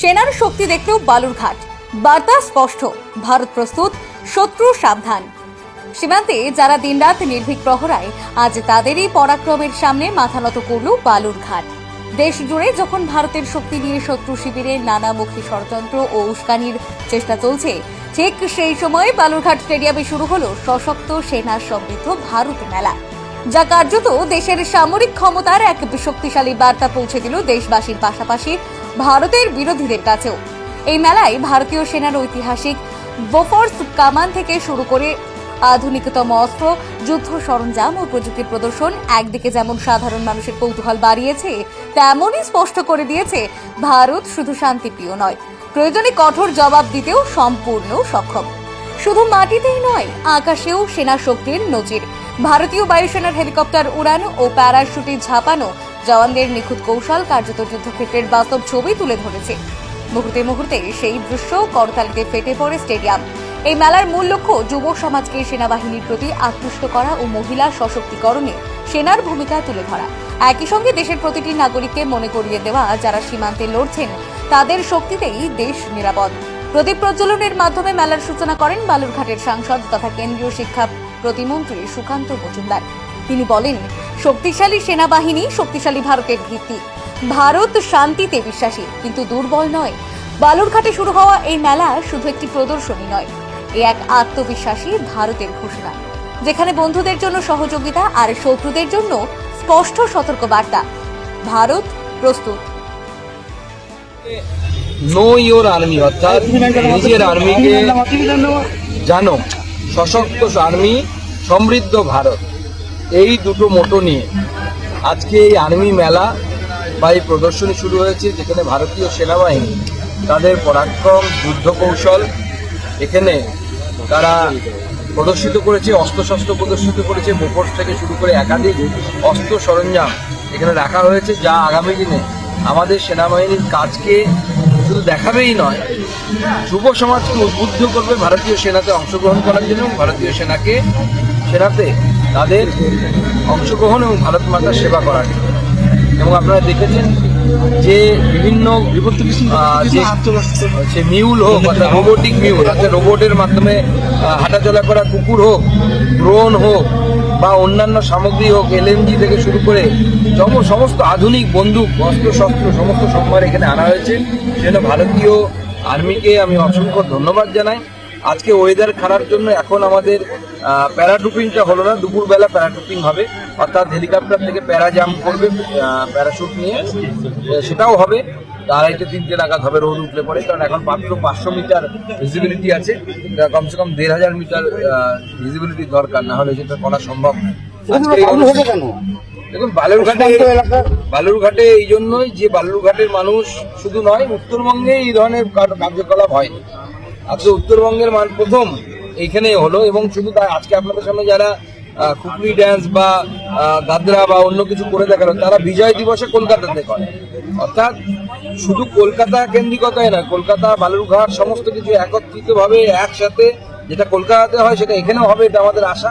সেনার শক্তি দেখলেও বালুরঘাট বার্তা স্পষ্ট, ভারত প্রস্তুত, শত্রু সাবধান। সীমান্তে যারা দিনরাত নির্ভীক প্রহরায়, আজ তাদেরই পরাক্রমের সামনে মাথা নত করল বালুরঘাট দেশ জুড়ে যখন ভারতের শক্তি নিয়ে শত্রু শিবিরে নানামুখী ষড়যন্ত্র ও উস্কানির চেষ্টা চলছে, ঠিক সেই সময় বালুরঘাট স্টেডিয়ামে শুরু হলো সশক্ত সেনা সমৃদ্ধ ভারত মেলা। যা কার্যত দেশের সামরিক ক্ষমতার এক শক্তিশালী বার্তা পৌঁছে দিল দেশবাসীর পাশাপাশি ভারতের বিরোধীদের কাছেও। এই মেলায় ভারতীয় সেনার ঐতিহাসিক বোফোর্স কামান থেকে শুরু করে আধুনিকতম অস্ত্র, যুদ্ধ সরঞ্জাম ও প্রযুক্তির প্রদর্শন একদিকে যেমন সাধারণ মানুষের কৌতূহল বাড়িয়েছে, তেমনই স্পষ্ট করে দিয়েছে, ভারত শুধু শান্তিপ্রিয় নয়, প্রয়োজনে কঠোর জবাব দিতেও সম্পূর্ণ সক্ষম। শুধু মাটিতেই নয়, আকাশেও সেনা শক্তির নজির। ভারতীয় বায়ুসেনার হেলিকপ্টার উড়ানো ও প্যারাশুটে ঝাঁপানো জওয়ানদের নিখুঁত কৌশল কার্যত যুদ্ধক্ষেত্রের বাস্তব ছবি তুলে ধরেছে। মুহূর্তে মুহূর্তে সেই দৃশ্য করতালিতে ফেটে পড়ে স্টেডিয়াম। এই মেলার মূল লক্ষ্য যুব সমাজকে সেনাবাহিনীর প্রতি আকৃষ্ট করা ও মহিলা সশক্তিকরণে সেনার ভূমিকা তুলে ধরা। একই সঙ্গে দেশের প্রতিটি নাগরিককে মনে করিয়ে দেওয়া, যারা সীমান্তে লড়ছেন, তাদের শক্তিতেই দেশ নিরাপদ। প্রদীপ প্রজ্বলনের মাধ্যমে মেলার সূচনা করেন বালুরঘাটের সাংসদ তথা কেন্দ্রীয় শিক্ষা প্রতিমন্ত্রী সুকান্ত মজুমদার। তিনি বলেন শক্তিশালী সেনাবাহিনী শক্তিশালী ভারতের ভিত্তি। ভারত শান্তিতে বিশ্বাসী কিন্তু দুর্বল নয়। বালুরঘাটে শুরু হওয়া এই মেলা শুধু একটি প্রদর্শনী নয় এ এক আত্মবিশ্বাসী ভারতের ঘোষণা যেখানে বন্ধুদের জন্য সহযোগিতা আর শত্রুদের জন্য স্পষ্ট সতর্কবার্তা। ভারত প্রস্তুত। নো ইওর আর্মি অর্থাৎ নিজের আর্মিকে জানো সশক্ত আর্মি সমৃদ্ধ ভারত। এই দুটো মোটো নিয়ে আজকে এই আর্মি মেলা বা এই প্রদর্শনী শুরু হয়েছে, যেখানে ভারতীয় সেনাবাহিনী তাদের পরাক্রম যুদ্ধ কৌশল এখানে তারা প্রদর্শিত করেছে, অস্ত্রশস্ত্র প্রদর্শিত করেছে বোফোর্স থেকে শুরু করে একাধিক অস্ত্র সরঞ্জাম এখানে রাখা হয়েছে, যা আগামী দিনে আমাদের সেনাবাহিনীর কাজকে শুধু দেখাবেই নয়, যুব সমাজকে উদ্বুদ্ধ করবে, ভারতীয় সেনাতে অংশগ্রহণ করার জন্য ভারতীয় সেনাকে, সেনাতে তাদের অংশগ্রহণ এবং ভারত মাতার সেবা করার এবং আপনারা দেখেছেন যে বিভিন্ন যে মিউল হোক অর্থাৎ রোবোটিক মিউল অর্থাৎ রোবটের মাধ্যমে হাঁটাচলা করা কুকুর হোক ড্রোন হোক বা অন্যান্য সামগ্রী হোক এলএনজি থেকে শুরু করে সমস্ত আধুনিক বন্দুক অস্ত্র শস্ত্র, সমস্ত সম্ভার এখানে আনা হয়েছে। সেজন্য ভারতীয় আর্মিকে আমি অসংখ্য ধন্যবাদ জানাই। আজকে ওয়েদার খারাপ জন্য এখন আমাদের প্যারাটুপিংটা হলো না দুপুরবেলা প্যারাটুপিং হবে। অর্থাৎ হেলিকপ্টার থেকে প্যারা জাম্প করবে প্যারাশুট নিয়ে। সেটাও হবে। আড়াইটে তিনটে নাগাদ হবে রোদ উঠলে পরে কারণ এখন মাত্র পাঁচশো মিটার ভিজিবিলিটি আছে। কমসে কম দেড় হাজার মিটার ভিজিবিলিটি দরকার না হলে সেটা করা সম্ভব দেখুন বালুরঘাটে বালুরঘাটে এই জন্যই যে বালুরঘাটের মানুষ শুধু নয় উত্তরবঙ্গে এই ধরনের কার- কার্যকলাপ হয়নি। আজকে উত্তরবঙ্গের মান প্রথম এইখানে হলো এবং শুধু তাই, আজকে আপনাদের সামনে যারা খুপড়ি ড্যান্স বা গাদ্রা বা অন্য কিছু করে দেখাল, তারা বিজয় দিবসে কলকাতাতে করে। অর্থাৎ শুধু কলকাতা কেন্দ্রিকতায় না কলকাতা, বালুরঘাট, সমস্ত কিছু একত্রিতভাবে একসাথে যেটা কলকাতাতে হয় সেটা এখানেও হবে, এটা আমাদের আশা।